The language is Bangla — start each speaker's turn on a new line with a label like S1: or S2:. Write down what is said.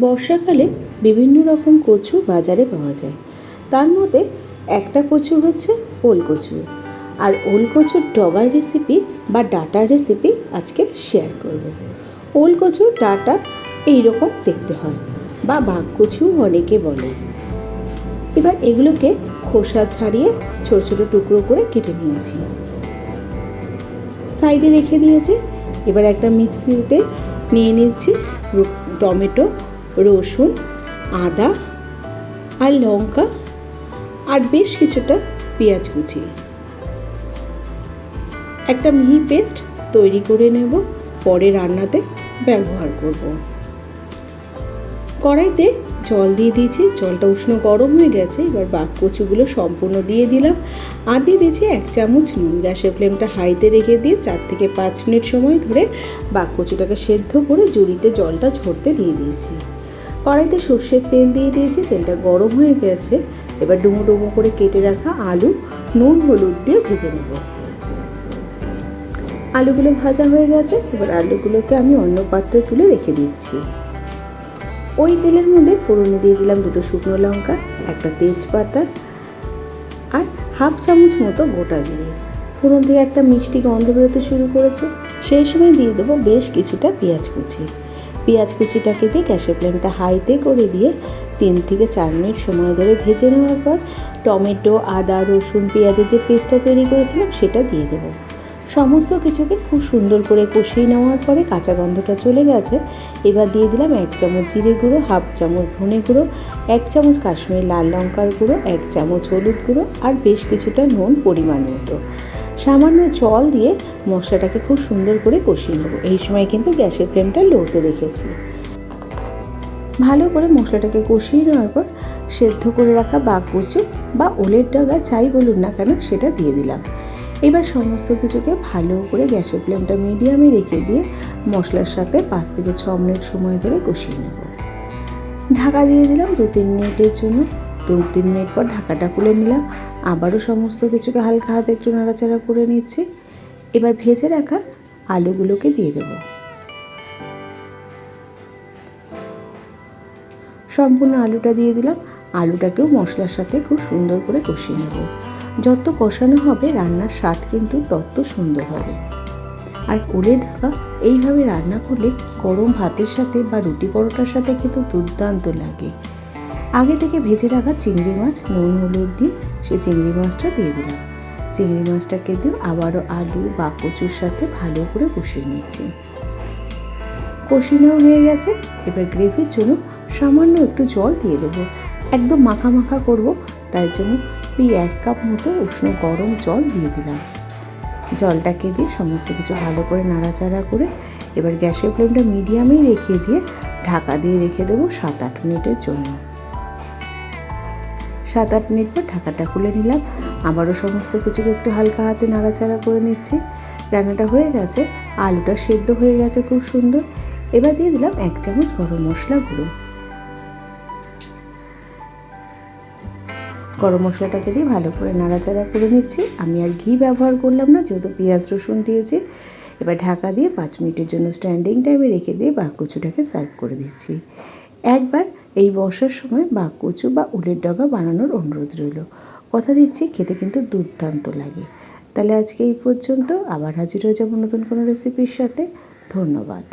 S1: বর্ষাকালে বিভিন্ন রকম কচু বাজারে পাওয়া যায়। তার মধ্যে একটা কচু হচ্ছে ওল কচু। আর ওল কচুর ডগার রেসিপি বা ডাটার রেসিপি আজকে শেয়ার করব। ওল কচুর ডাটা এইরকম দেখতে হয় বা বাঘ কচু অনেকে বলে। এবার এগুলোকে খোসা ছাড়িয়ে ছোট ছোট টুকরো করে কেটে নিয়েছি। সাইডে রেখে দিয়েছি। এবার একটা মিক্সিতে নিয়ে নিচ্ছি টমেটো রসুন, আদা আর লঙ্কা আর বেশ কিছুটা পেঁয়াজ কুচি। একটা মিহি পেস্ট তৈরি করে নেব, পরে রান্নাতে ব্যবহার করব। কড়াইতে জল দিয়ে দিয়েছি, জলটা উষ্ণ গরম হয়ে গেছে, এবার বাক কচুগুলো সম্পূর্ণ দিয়ে দিলাম। আর দিয়ে দিয়েছি এক চামচ নুন, গ্যাসের ফ্লেমটা হাইতে রেখে দিয়ে চার থেকে পাঁচ মিনিট সময় ধরে বাক কচুটাকে সেদ্ধ করে জুড়িতে জলটা ঝরতে দিয়ে দিয়েছি। কড়াইতে সর্ষের তেল দিয়ে দিয়েছি, তেলটা গরম হয়ে গেছে। এবার ডুমো ডুমো করে কেটে রাখা আলু, নুন, হলুদ দিয়ে ভেজে নেব। আলুগুলো ভাজা হয়ে গেছে, এবার আলুগুলোকে আমি অন্য পাত্রে তুলে রেখে দিচ্ছি। ওই তেলের মধ্যে ফোড়নে দিয়ে দিলাম দুটো শুকনো লঙ্কা, একটা তেজপাতা আর হাফ চামচ মতো গোটা জিরে। ফোড়ন থেকে একটা মিষ্টি গন্ধ বেরোতে শুরু করেছে। সেই সময় দিয়ে দেবো বেশ কিছুটা পেঁয়াজ কুচি। পেঁয়াজ কুচিটাকে দিয়ে গ্যাসের ফ্লেমটা হাইতে করে দিয়ে তিন থেকে চার মিনিট সময় ধরে ভেজে নেওয়ার পর টমেটো, আদা, রসুন, পেঁয়াজের যে পেস্টটা তৈরি করেছিলাম সেটা দিয়ে দেবো। সমস্ত কিছুকে খুব সুন্দর করে কষিয়ে নেওয়ার পরে কাঁচা গন্ধটা চলে গেছে। এবার দিয়ে দিলাম এক চামচ জিরে গুঁড়ো, হাফ চামচ ধনে গুঁড়ো, এক চামচ কাশ্মীর লাল লঙ্কার গুঁড়ো, এক চামচ হলুদ গুঁড়ো আর বেশ কিছুটা নুন পরিমাণ মতো। সামান্য জল দিয়ে মশলাটাকে খুব সুন্দর করে কষিয়ে নেব। এই সময় কিন্তু গ্যাসের ফ্লেমটা লোতে রেখেছি। ভালো করে মশলাটাকে কষিয়ে নেওয়ার পর সেদ্ধ করে রাখা বাঘ কচু বা ওলের ডগা যাই বলুন না কেন, সেটা দিয়ে দিলাম। এবার সমস্ত কিছুকে ভালো করে গ্যাসের ফ্লেমটা মিডিয়ামে রেখে দিয়ে মশলার সাথে পাঁচ থেকে ছ মিনিট সময় ধরে কষিয়ে নেব। ঢাকা দিয়ে দিলাম দু তিন মিনিটের জন্য। দু তিন মিনিট পর ঢাকাটা খুলে নিলাম। আবারও সমস্ত কিছুকে হালকা হাতে একটু নাড়াচাড়া করে নিচ্ছি। এবার ভেজে রাখা আলুগুলোকে দিয়ে দেবো। সম্পূর্ণ আলুটা দিয়ে দিলাম। আলুটাকেও মশলার সাথে খুব সুন্দর করে কষিয়ে নেব। যত কষানো হবে, রান্নার স্বাদ কিন্তু তত সুন্দর হবে। আর কোলে ঢাকা, এইভাবে রান্না করলে গরম ভাতের সাথে বা রুটি পরোটার সাথে কিন্তু দুর্দান্ত লাগে। আগে থেকে ভেজে রাখা চিংড়ি মাছ, নুন, হলুদ দিয়ে সেই চিংড়ি মাছটা দিয়ে দিলাম। চিংড়ি মাছটাকে দিয়ে আবারও আলু বা কচুর সাথে ভালো করে কষিয়ে নিচ্ছি। কষিয়েও হয়ে গেছে। এবার গ্রেভির জন্য সামান্য একটু জল দিয়ে দেবো। একদম মাখা মাখা করব, তাই জন্য ওই এক কাপ মতো উষ্ণ গরম জল দিয়ে দিলাম। জলটাকে দিয়ে সমস্ত কিছু ভালো করে নাড়াচাড়া করে এবার গ্যাসের ফ্লেমটা মিডিয়ামেই রেখে দিয়ে ঢাকা দিয়ে রেখে দেবো সাত আট মিনিটের জন্য। সাত আট মিনিট পর ঢাকাটা খুলে নিলাম। আবারও সমস্ত কিছুকে একটু হালকা হাতে নাড়াচাড়া করে নিচ্ছি। রান্নাটা হয়ে গেছে, আলুটা সেদ্ধ হয়ে গেছে খুব সুন্দর। এবার দিয়ে দিলাম এক চামচ গরম মশলা গুঁড়ো। গরম মশলাটাকে দিয়ে ভালো করে নাড়াচাড়া করে নিচ্ছি। আমি আর ঘি ব্যবহার করলাম না, যেহেতু পেঁয়াজ, রসুন দিয়েছি। এবার ঢাকা দিয়ে পাঁচ মিনিটের জন্য স্ট্যান্ডিং টাইমে রেখে দিয়ে বাঘকচুটাকে সার্ভ করে দিচ্ছি। একবার এই বর্ষার সময় বা কচু বা উলের ডগা বানানোর অনুরোধ রইল। কথা দিচ্ছি, খেতে কিন্তু দুর্দান্ত লাগে। তাহলে আজকে এই পর্যন্ত। আবার হাজির হয়ে যাব নতুন কোনো রেসিপির সাথে। ধন্যবাদ।